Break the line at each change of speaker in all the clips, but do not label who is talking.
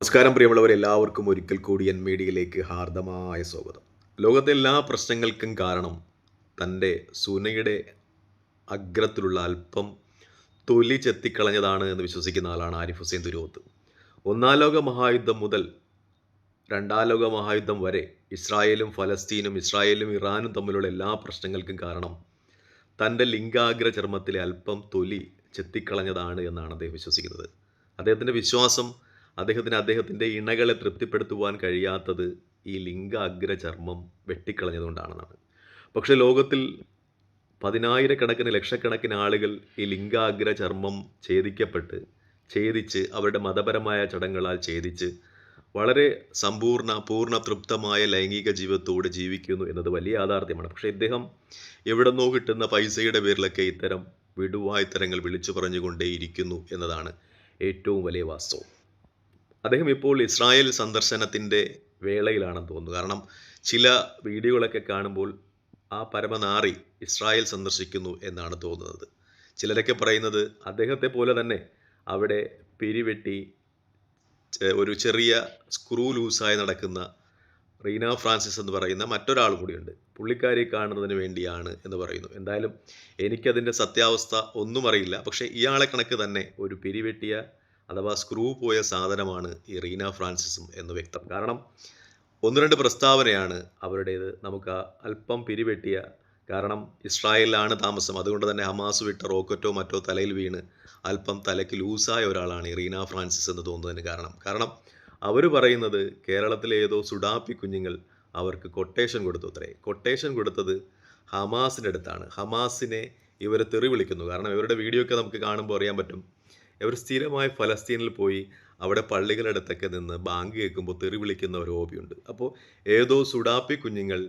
നമസ്കാരം പ്രിയമുള്ളവർ എല്ലാവർക്കും ഒരിക്കൽ കൂടി എൻ മീഡിയയിലേക്ക് ഹാർദമായ സ്വാഗതം. ലോകത്തെ എല്ലാ പ്രശ്നങ്ങൾക്കും കാരണം തന്റെ സുനയുടെ അഗ്രത്തിലുള്ള അല്പം തൊലി ചെത്തിക്കളഞ്ഞതാണ് എന്ന് വിശ്വസിക്കുന്ന ആളാണ് ആരിഫ് ഹുസൈൻ തുരുവത്ത്. ഒന്നാം ലോക മഹായുദ്ധം മുതൽ രണ്ടാം ലോക മഹായുദ്ധം വരെ ഇസ്രായേലും ഫലസ്തീനും ഇസ്രായേലും ഇറാനും തമ്മിലുള്ള എല്ലാ പ്രശ്നങ്ങൾക്കും കാരണം തന്റെ ലിംഗാഗ്ര ചർമ്മത്തിലെ അല്പം തൊലി ചെത്തിക്കളഞ്ഞതാണ് എന്നാണ് അദ്ദേഹം വിശ്വസിക്കുന്നത്. അദ്ദേഹത്തിന്റെ വിശ്വാസം അദ്ദേഹത്തിന് അദ്ദേഹത്തിന്റെ ഇണകളെ തൃപ്തിപ്പെടുത്തുവാൻ കഴിയാത്തത് ഈ ലിംഗാഗ്ര ചർമ്മം വെട്ടിക്കളഞ്ഞതുകൊണ്ടാണെന്നാണ്. പക്ഷേ ലോകത്തിൽ പതിനായിരക്കണക്കിന് ലക്ഷക്കണക്കിന് ആളുകൾ ഈ ലിംഗാഗ്ര ചർമ്മം ഛേദിക്കപ്പെട്ട് ഛേദിച്ച് അവരുടെ മതപരമായ ചടങ്ങുകളാൽ ഛേദിച്ച് വളരെ സമ്പൂർണ പൂർണ തൃപ്തമായ ലൈംഗിക ജീവിതത്തോടെ ജീവിക്കുന്നു എന്നത് വലിയ യാഥാർത്ഥ്യമാണ്. പക്ഷേ ഇദ്ദേഹം എവിടെ നിന്നോ കിട്ടുന്ന പൈസയുടെ പേരിലൊക്കെ ഇത്തരം വിടുവായ്ത്തരങ്ങൾ വിളിച്ചു പറഞ്ഞുകൊണ്ടേയിരിക്കുന്നു എന്നതാണ് ഏറ്റവും വലിയ വാസ്തവം. അദ്ദേഹം ഇപ്പോൾ ഇസ്രായേൽ സന്ദർശനത്തിന്റെ വേളയിലാണെന്ന് തോന്നുന്നു. കാരണം ചില വീഡിയോകളൊക്കെ കാണുമ്പോൾ ആ പരമനാറി ഇസ്രായേൽ സന്ദർശിക്കുന്നു എന്നാണ് തോന്നുന്നത്. ചിലരൊക്കെ പറയുന്നത് അദ്ദേഹത്തെ പോലെ തന്നെ അവിടെ പിരിവെട്ടി ഒരു ചെറിയ സ്ക്രൂ ലൂസായി നടക്കുന്ന റീന ഫ്രാൻസിസ് എന്ന് പറയുന്ന മറ്റൊരാൾ കൂടിയുണ്ട്. പുള്ളിക്കാരി കാണുന്നതിന് വേണ്ടിയാണ് എന്ന് പറയുന്നു. എന്തായാലും എനിക്കതിന്റെ സത്യാവസ്ഥ ഒന്നും അറിയില്ല. പക്ഷേ ഇയാളെ കണക്ക് തന്നെ ഒരു പിരിവെട്ടിയ അഥവാ സ്ക്രൂ പോയ സാധനമാണ് ഈ റീന ഫ്രാൻസിസും എന്ന് വ്യക്തം. കാരണം ഒന്ന് രണ്ട് പ്രസ്താവനയാണ് അവരുടേത്. നമുക്ക് അല്പം പിരിവെട്ടിയ കാരണം ഇസ്രായേലിലാണ് താമസം. അതുകൊണ്ട് തന്നെ ഹമാസ് വിട്ട റോക്കറ്റോ മറ്റോ തലയിൽ വീണ് അല്പം തലയ്ക്ക് ലൂസായ ഒരാളാണ് ഈ റീന ഫ്രാൻസിസ് എന്ന് തോന്നുന്നതിന് കാരണം. കാരണം അവർ പറയുന്നത് കേരളത്തിലെ ഏതോ സുഡാപ്പി കുഞ്ഞുങ്ങൾ അവർക്ക് കൊട്ടേഷൻ കൊടുത്തു അത്രേ. കൊട്ടേഷൻ കൊടുത്തത് ഹമാസിന്റെ അടുത്താണ്. ഹമാസിനെ ഇവർ തെറി വിളിക്കുന്നു. കാരണം ഇവരുടെ വീഡിയോ ഒക്കെ നമുക്ക് കാണുമ്പോൾ അറിയാൻ പറ്റും. ഇവർ സ്ഥിരമായി ഫലസ്തീനിൽ പോയി അവിടെ പള്ളികളടുത്തൊക്കെ നിന്ന് ബാങ്ക് കേൾക്കുമ്പോൾ തെറി വിളിക്കുന്ന ഒരു ഹോബിയുണ്ട്. അപ്പോൾ ഏതോ സുഡാപ്പി കുഞ്ഞുങ്ങൾ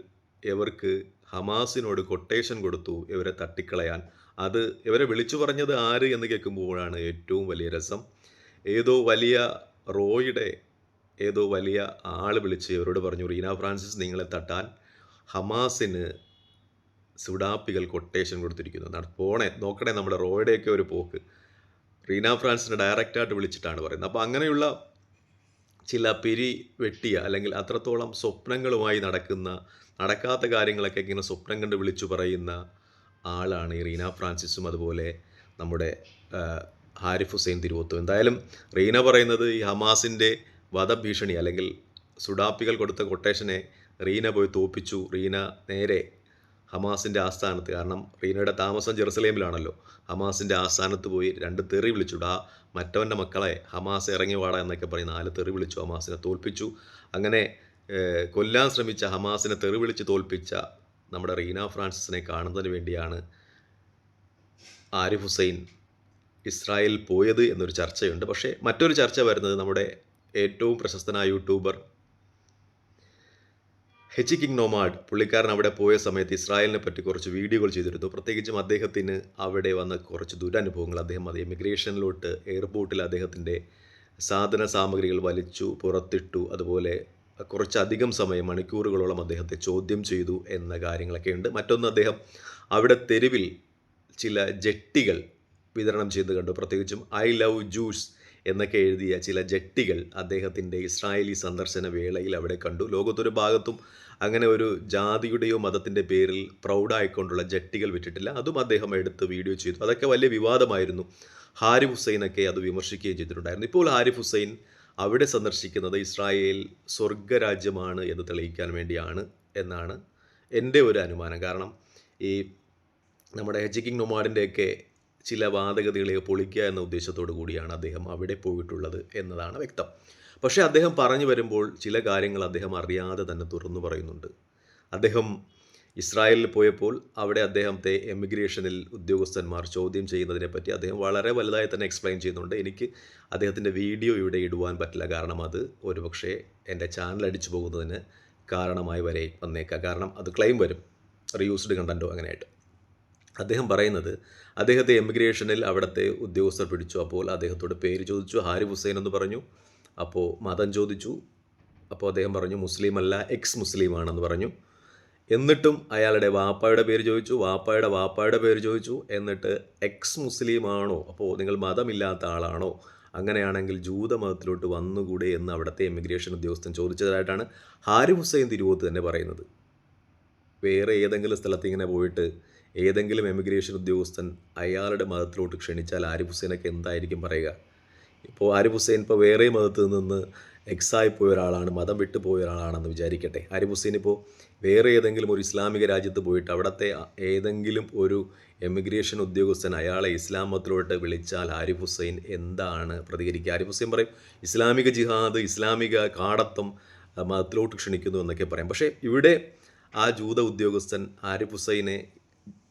ഇവർക്ക് ഹമാസിനോട് കൊട്ടേഷൻ കൊടുത്തു ഇവരെ തട്ടിക്കളയാൻ. അത് ഇവരെ വിളിച്ചു പറഞ്ഞത് ആര് എന്ന് കേൾക്കുമ്പോഴാണ് ഏറ്റവും വലിയ രസം. ഏതോ വലിയ റോയുടെ ഏതോ വലിയ ആൾ വിളിച്ച് ഇവരോട് പറഞ്ഞു റീന ഫ്രാൻസിസ് നിങ്ങളെ തട്ടാൻ ഹമാസിന് സുഡാപ്പികൾ കൊട്ടേഷൻ കൊടുത്തിരിക്കുന്നു. പോണേ നോക്കണേ നമ്മുടെ റോയുടെയൊക്കെ ഒരു പോക്ക്. റീന ഫ്രാൻസിനെ ഡയറക്റ്റായിട്ട് വിളിച്ചിട്ടാണ് പറയുന്നത്. അപ്പോൾ അങ്ങനെയുള്ള ചില പിരി വെട്ടിയ അല്ലെങ്കിൽ അത്രത്തോളം സ്വപ്നങ്ങളുമായി നടക്കുന്ന നടക്കാത്ത കാര്യങ്ങളൊക്കെ ഇങ്ങനെ സ്വപ്നം കണ്ട് വിളിച്ചു പറയുന്ന ആളാണ് ഈ റീന ഫ്രാൻസിസും അതുപോലെ നമ്മുടെ ഹാരിഫ് ഹുസൈൻ തിരുവോത്തും. എന്തായാലും റീന പറയുന്നത് ഈ ഹമാസിന്റെ വധഭീഷണി അല്ലെങ്കിൽ സുഡാപ്പികൾ കൊടുത്ത കൊട്ടേഷനെ റീന പോയി തോപ്പിച്ചു. റീന നേരെ ഹമാസിന്റെ ആസ്ഥാനത്ത്. കാരണം റീനയുടെ താമസം ജെറുസലേമിലാണല്ലോ. ഹമാസിന്റെ ആസ്ഥാനത്ത് പോയി രണ്ട് തെറി വിളിച്ചു. ആ മറ്റവന്റെ മക്കളെ ഹമാസ് ഇറങ്ങി വാടാ എന്നൊക്കെ പറഞ്ഞ് നാല് തെറി വിളിച്ചു ഹമാസിനെ തോൽപ്പിച്ചു. അങ്ങനെ കൊല്ലാൻ ശ്രമിച്ച ഹമാസിനെ തെറി വിളിച്ച് തോൽപ്പിച്ച നമ്മുടെ റീന ഫ്രാൻസിസിനെ കാണുന്നതിന് വേണ്ടിയാണ് ആരിഫ് ഹുസൈൻ ഇസ്രായേൽ പോയത് എന്നൊരു ചർച്ചയുണ്ട്. പക്ഷേ മറ്റൊരു ചർച്ച വരുന്നത് നമ്മുടെ ഏറ്റവും പ്രശസ്തനായ യൂട്യൂബർ ഹെച്ചി കിങ് നോമാഡ് പുള്ളിക്കാരൻ അവിടെ പോയ സമയത്ത് ഇസ്രായേലിനെ പറ്റി കുറച്ച് വീഡിയോകൾ ചെയ്തിരുന്നു. പ്രത്യേകിച്ചും അദ്ദേഹത്തിന് അവിടെ വന്ന കുറച്ച് ദുരനുഭവങ്ങൾ. അദ്ദേഹം അത് എമിഗ്രേഷനിലോട്ട് എയർപോർട്ടിൽ അദ്ദേഹത്തിന്റെ സാധന സാമഗ്രികൾ വലിച്ചു പുറത്തിട്ടു. അതുപോലെ കുറച്ചധികം സമയം മണിക്കൂറുകളോളം അദ്ദേഹത്തെ ചോദ്യം ചെയ്തു എന്ന കാര്യങ്ങളൊക്കെ ഉണ്ട് മറ്റൊന്ന് അദ്ദേഹം അവിടെ തെരുവിൽ ചില ജെട്ടികൾ വിതരണം ചെയ്ത് കണ്ടു. പ്രത്യേകിച്ചും ഐ ലവ് ജൂസ് എന്നൊക്കെ എഴുതിയ ചില ജട്ടികൾ അദ്ദേഹത്തിന്റെ ഇസ്രായേലി സന്ദർശന വേളയിൽ അവിടെ കണ്ടു. ലോകത്തൊരു ഭാഗത്തും അങ്ങനെ ഒരു ജാതിയുടെയോ മതത്തിന്റെ പേരിൽ പ്രൗഡായിക്കൊണ്ടുള്ള ജട്ടികൾ വിട്ടിട്ടില്ല. അതും അദ്ദേഹം എടുത്ത് വീഡിയോ ചെയ്തു. അതൊക്കെ വലിയ വിവാദമായിരുന്നു. ഹാരിഫ് ഹുസൈനൊക്കെ അത് വിമർശിക്കുകയും ചെയ്തിട്ടുണ്ടായിരുന്നു. ഇപ്പോൾ ഹാരിഫ് ഹുസൈൻ അവിടെ സന്ദർശിക്കുന്നത് ഇസ്രായേൽ സ്വർഗരാജ്യമാണ് എന്ന് തെളിയിക്കാൻ വേണ്ടിയാണ് എന്നാണ് എന്റെ ഒരു അനുമാനം. കാരണം ഈ നമ്മുടെ ഹെജിക്കിംഗ് നൊമാഡിന്റെയൊക്കെ ചില വാദഗതികളെ പൊളിക്കുക എന്ന ഉദ്ദേശത്തോടു കൂടിയാണ് അദ്ദേഹം അവിടെ പോയിട്ടുള്ളത് എന്നതാണ് വ്യക്തം. പക്ഷേ അദ്ദേഹം പറഞ്ഞു വരുമ്പോൾ ചില കാര്യങ്ങൾ അദ്ദേഹം അറിയാതെ തന്നെ തുറന്നു പറയുന്നുണ്ട്. അദ്ദേഹം ഇസ്രായേലിൽ പോയപ്പോൾ അവിടെ അദ്ദേഹത്തെ എമിഗ്രേഷനിൽ ഉദ്യോഗസ്ഥന്മാർ ചോദ്യം ചെയ്യുന്നതിനെപ്പറ്റി അദ്ദേഹം വളരെ വലുതായി തന്നെ എക്സ്പ്ലെയിൻ ചെയ്യുന്നുണ്ട്. എനിക്ക് അദ്ദേഹത്തിന്റെ വീഡിയോ ഇവിടെ ഇടുവാൻ പറ്റില്ല. കാരണം അത് ഒരുപക്ഷെ എന്റെ ചാനൽ അടിച്ചു പോകുന്നതിന് കാരണമായി വരെ വന്നേക്കാം. കാരണം അത് ക്ലെയിം വരും. റീയൂസ്ഡ് കണ്ടന്റോ അങ്ങനെയായിട്ട്. അദ്ദേഹം പറയുന്നത് അദ്ദേഹത്തെ എമിഗ്രേഷനിൽ അവിടുത്തെ ഉദ്യോഗസ്ഥർ പിടിച്ചു. അപ്പോൾ അദ്ദേഹത്തോട് പേര് ചോദിച്ചു. ഹാരിഫ് ഹുസൈൻ എന്ന് പറഞ്ഞു. അപ്പോൾ മതം ചോദിച്ചു. അപ്പോൾ അദ്ദേഹം പറഞ്ഞു മുസ്ലിം അല്ല എക്സ് മുസ്ലിം ആണെന്ന് പറഞ്ഞു. എന്നിട്ടും അയാളുടെ വാപ്പായുടെ പേര് ചോദിച്ചു. വാപ്പായുടെ വാപ്പായുടെ പേര് ചോദിച്ചു. എന്നിട്ട് എക്സ് മുസ്ലിം ആണോ അപ്പോൾ നിങ്ങൾ മതമില്ലാത്ത ആളാണോ? അങ്ങനെയാണെങ്കിൽ ജൂത മതത്തിലോട്ട് വന്നുകൂടെ എന്ന് അവിടുത്തെ ഇമിഗ്രേഷൻ ഉദ്യോഗസ്ഥൻ ചോദിച്ചതായിട്ടാണ് ഹാരിഫ് ഹുസൈൻ തിരുവോത്ത് തന്നെ പറയുന്നത്. വേറെ ഏതെങ്കിലും സ്ഥലത്ത് ഇങ്ങനെ പോയിട്ട് ഏതെങ്കിലും എമിഗ്രേഷൻ ഉദ്യോഗസ്ഥൻ അയാളുടെ മതത്തിലോട്ട് ക്ഷണിച്ചാൽ ആരിഫ് ഹുസൈനൊക്കെ എന്തായിരിക്കും പറയുക? ഇപ്പോൾ ആരിഫ് ഹുസൈൻ ഇപ്പോൾ വേറെ മതത്തിൽ നിന്ന് എക്സായി പോയ ഒരാളാണ് മതം വിട്ടു പോയ ഒരാളാണെന്ന് വിചാരിക്കട്ടെ. ആരിഫ് ഹുസൈൻ ഇപ്പോൾ വേറെ ഏതെങ്കിലും ഒരു ഇസ്ലാമിക രാജ്യത്ത് പോയിട്ട് അവിടുത്തെ ഏതെങ്കിലും ഒരു എമിഗ്രേഷൻ ഉദ്യോഗസ്ഥൻ അയാളെ ഇസ്ലാം മതത്തിലോട്ട് വിളിച്ചാൽ ആരിഫ് ഹുസൈൻ എന്താണ് പ്രതികരിക്കുക? ആരിഫ് ഹുസൈൻ പറയും ഇസ്ലാമിക ജിഹാദ് ഇസ്ലാമിക കാടത്വം മതത്തിലോട്ട് ക്ഷണിക്കുന്നു എന്നൊക്കെ പറയും. പക്ഷേ ഇവിടെ ആ ജൂത ഉദ്യോഗസ്ഥൻ ആരിഫ് ഹുസൈനെ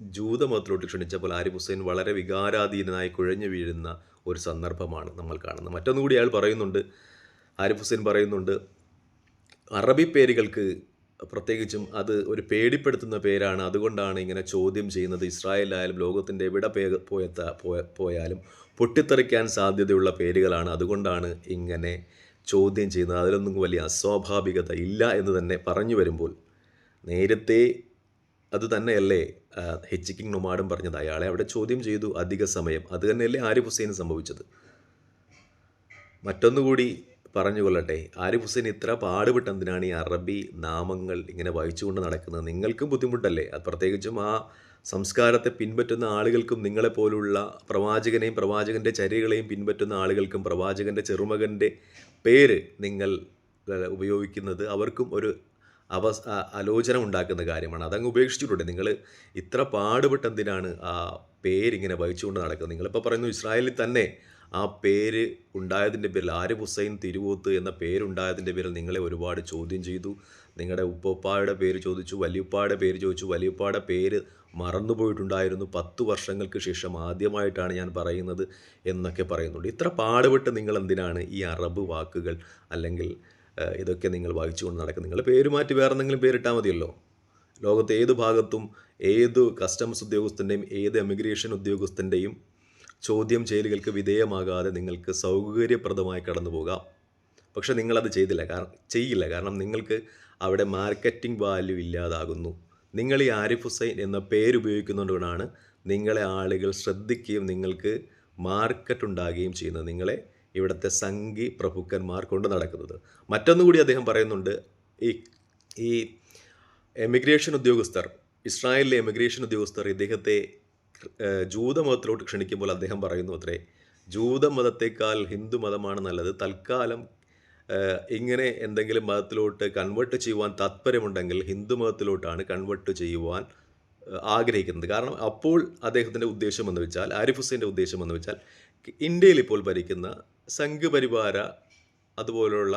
ജൂത മതത്തിലോട്ട് ക്ഷണിച്ചപ്പോൾ ആരിഫ് ഹുസൈൻ വളരെ വികാരാധീനനായി കുഴഞ്ഞു വീഴുന്ന ഒരു സന്ദർഭമാണ് നമ്മൾ കാണുന്നത്. മറ്റൊന്നുകൂടി അയാൾ പറയുന്നുണ്ട് ആരിഫ് ഹുസൈൻ പറയുന്നുണ്ട് അറബി പേരുകൾക്ക് പ്രത്യേകിച്ചും അത് ഒരു പേടിപ്പെടുത്തുന്ന പേരാണ്. അതുകൊണ്ടാണ് ഇങ്ങനെ ചോദ്യം ചെയ്യുന്നത് ഇസ്രായേലായാലും ലോകത്തിന്റെ എവിടെ പേ പോയത്ത പോയ പോയാലും പൊട്ടിത്തെറിക്കാൻ സാധ്യതയുള്ള പേരുകളാണ്. അതുകൊണ്ടാണ് ഇങ്ങനെ ചോദ്യം ചെയ്യുന്നത്. അതിലൊന്നും വലിയ അസ്വാഭാവികത ഇല്ല എന്ന് തന്നെ പറഞ്ഞു വരുമ്പോൾ നേരത്തെ അത് തന്നെയല്ലേ ഹെച്ചിക്കിങ് നൊമാഡും പറഞ്ഞത്. അയാളെ അവിടെ ചോദ്യം ചെയ്തു അധിക സമയം. അത് തന്നെയല്ലേ ആരിഫ് ഹുസൈന് സംഭവിച്ചത്? മറ്റൊന്നുകൂടി പറഞ്ഞു പറഞ്ഞുകൊള്ളട്ടെ ആരിഫ് ഹുസൈൻ ഇത്ര പാടുപെട്ട് എന്തിനാണ് ഈ അറബി നാമങ്ങൾ ഇങ്ങനെ വായിച്ചുകൊണ്ട് നടക്കുന്നത്. നിങ്ങൾക്കും ബുദ്ധിമുട്ടല്ലേ? അത് പ്രത്യേകിച്ചും ആ സംസ്കാരത്തെ പിൻപറ്റുന്ന ആളുകൾക്കും നിങ്ങളെപ്പോലുള്ള പ്രവാചകനെയും പ്രവാചകന്റെ ചരികളെയും പിൻപറ്റുന്ന ആളുകൾക്കും പ്രവാചകന്റെ ചെറുമകന്റെ പേര് നിങ്ങൾ ഉപയോഗിക്കുന്നത് അവർക്കും ഒരു അവ ആലോചന ഉണ്ടാക്കുന്ന കാര്യമാണ്. അതങ്ങ് ഉപേക്ഷിച്ചിട്ടുണ്ട്. നിങ്ങൾ ഇത്ര പാടുപെട്ട് എന്തിനാണ് ആ പേരിങ്ങനെ വഹിച്ചുകൊണ്ട് നടക്കുന്നത്? നിങ്ങളിപ്പോൾ പറയുന്നു ഇസ്രായേലിൽ തന്നെ ആ പേര് ഉണ്ടായതിന്റെ പേരിൽ ആര് ഹുസൈൻ തിരുവോത്ത് എന്ന പേരുണ്ടായതിന്റെ പേരിൽ നിങ്ങളെ ഒരുപാട് ചോദ്യം ചെയ്തു. നിങ്ങളുടെ ഉപ്പപ്പായുടെ പേര് ചോദിച്ചു വലിയപ്പായുടെ പേര് ചോദിച്ചു. വലിയപ്പായുടെ പേര് മറന്നുപോയിട്ടുണ്ടായിരുന്നു. പത്തു വർഷങ്ങൾക്ക് ശേഷം ആദ്യമായിട്ടാണ് ഞാൻ പറയുന്നത് എന്നൊക്കെ പറയുന്നുണ്ട്. ഇത്ര പാടുപെട്ട് നിങ്ങൾ എന്തിനാണ് ഈ അറബ് വാക്കുകൾ അല്ലെങ്കിൽ ഇതൊക്കെ നിങ്ങൾ വായിച്ചുകൊണ്ട് നടക്കുക നിങ്ങൾ പേര് മാറ്റി വേറെ എന്തെങ്കിലും പേരിട്ടാൽ മതിയല്ലോ. ലോകത്തെ ഏത് ഭാഗത്തും ഏത് കസ്റ്റംസ് ഉദ്യോഗസ്ഥന്റെയും ഏത് എമിഗ്രേഷൻ ഉദ്യോഗസ്ഥന്റെയും ചോദ്യം ചെയ്യലുകൾക്ക് വിധേയമാകാതെ നിങ്ങൾക്ക് സൗകര്യപ്രദമായി കടന്നു പോകാം. പക്ഷെ നിങ്ങളത് ചെയ്തില്ല. കാരണം ചെയ്യില്ല. കാരണം നിങ്ങൾക്ക് അവിടെ മാർക്കറ്റിംഗ് വാല്യൂ ഇല്ലാതാകുന്നു. നിങ്ങൾ ഈ ആരിഫ് ഹുസൈൻ എന്ന പേരുപയോഗിക്കുന്നതുകൊണ്ടാണ് നിങ്ങളെ ആളുകൾ ശ്രദ്ധിക്കുകയും നിങ്ങൾക്ക് മാർക്കറ്റ് ഉണ്ടാകുകയും ചെയ്യുന്നത്. നിങ്ങളെ ഇവിടുത്തെ സംഘി പ്രഭുക്കന്മാർ കൊണ്ട് നടക്കുന്നത്. മറ്റൊന്നുകൂടി അദ്ദേഹം പറയുന്നുണ്ട് ഈ ഈ എമിഗ്രേഷൻ ഉദ്യോഗസ്ഥർ ഇസ്രായേലിലെ എമിഗ്രേഷൻ ഉദ്യോഗസ്ഥർ ഇദ്ദേഹത്തെ ജൂതമതത്തിലോട്ട് ക്ഷണിക്കുമ്പോൾ അദ്ദേഹം പറയുന്നു അത്രേ ജൂതമതത്തേക്കാൾ ഹിന്ദു മതമാണ് നല്ലത്. തൽക്കാലം ഇങ്ങനെ എന്തെങ്കിലും മതത്തിലോട്ട് കൺവേർട്ട് ചെയ്യുവാൻ താത്പര്യമുണ്ടെങ്കിൽ ഹിന്ദു മതത്തിലോട്ടാണ് കൺവേർട്ട് ചെയ്യുവാൻ ആഗ്രഹിക്കുന്നത്. കാരണം അപ്പോൾ അദ്ദേഹത്തിന്റെ ഉദ്ദേശം എന്ന് വെച്ചാൽ ആരിഫ് ഹുസൈന്റെ ഉദ്ദേശം എന്ന് വെച്ചാൽ ഇന്ത്യയിൽ ഇപ്പോൾ ഭരിക്കുന്ന സംഘപരിവാര അതുപോലുള്ള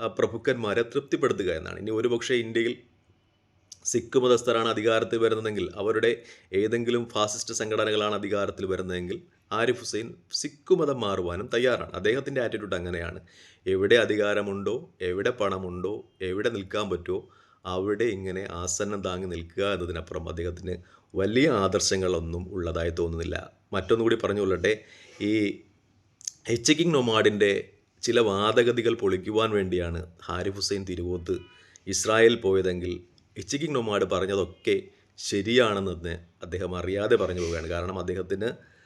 ആ, പ്രഭുക്കന്മാരെ തൃപ്തിപ്പെടുത്തുക എന്നാണ്. ഇനി ഒരുപക്ഷെ ഇന്ത്യയിൽ സിഖ് മതസ്ഥരാണ് അധികാരത്തിൽ വരുന്നതെങ്കിൽ അവരുടെ ഏതെങ്കിലും ഫാസിസ്റ്റ് സംഘടനകളാണ് അധികാരത്തിൽ വരുന്നതെങ്കിൽ ആരിഫ് ഹുസൈൻ സിഖ് മതം മാറുവാനും തയ്യാറാണ്. അദ്ദേഹത്തിന്റെ ആറ്റിറ്റ്യൂഡ് അങ്ങനെയാണ്. എവിടെ അധികാരമുണ്ടോ എവിടെ പണമുണ്ടോ എവിടെ നിൽക്കാൻ പറ്റുമോ അവിടെ ഇങ്ങനെ ആസന്നം താങ്ങി നിൽക്കുക എന്നതിനപ്പുറം അദ്ദേഹത്തിന് വലിയ ആദർശങ്ങളൊന്നും ഉള്ളതായി തോന്നുന്നില്ല. മറ്റൊന്നുകൂടി പറഞ്ഞുകൊള്ളട്ടെ ഈ എച്ചക്കിങ് നൊമാഡിന്റെ ചില വാദഗതികൾ പൊളിക്കുവാൻ വേണ്ടിയാണ് ഹാരിഫ് ഹുസൈൻ തിരുവോത്ത് ഇസ്രായേൽ പോയതെങ്കിൽ എച്ചക്കിങ് നൊമാഡ് പറഞ്ഞതൊക്കെ ശരിയാണെന്ന് അദ്ദേഹം അറിയാതെ പറഞ്ഞു പോവുകയാണ്. കാരണം അദ്ദേഹത്തിന്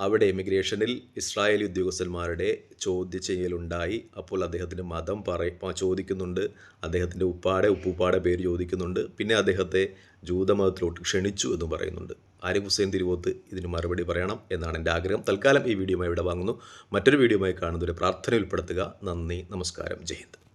അവിടെ ഇമിഗ്രേഷനിൽ ഇസ്രായേലി ഉദ്യോഗസ്ഥന്മാരുടെ ചോദ്യം ചെയ്യലുണ്ടായി അപ്പോൾ അദ്ദേഹത്തിന് മതം പറ ചോദിക്കുന്നുണ്ട്. അദ്ദേഹത്തിന്റെ ഉപ്പാടെ ഉപ്പൂപ്പാടെ പേര് ചോദിക്കുന്നുണ്ട്. പിന്നെ അദ്ദേഹത്തെ ജൂതമതത്തിലോട്ട് ക്ഷണിച്ചു എന്ന് പറയുന്നുണ്ട്. ആരിഫ് ഹുസൈൻ തിരുവോത്ത് ഇതിന് മറുപടി പറയണം എന്നാണ് എന്റെ ആഗ്രഹം. തൽക്കാലം ഈ വീഡിയോയുമായി ഇവിടെ വാങ്ങുന്നു. മറ്റൊരു വീഡിയോയുമായി കാണുന്നവരെ പ്രാർത്ഥന ഉൾപ്പെടുത്തുക. നന്ദി നമസ്കാരം. ജയ് ഹിന്ദ്.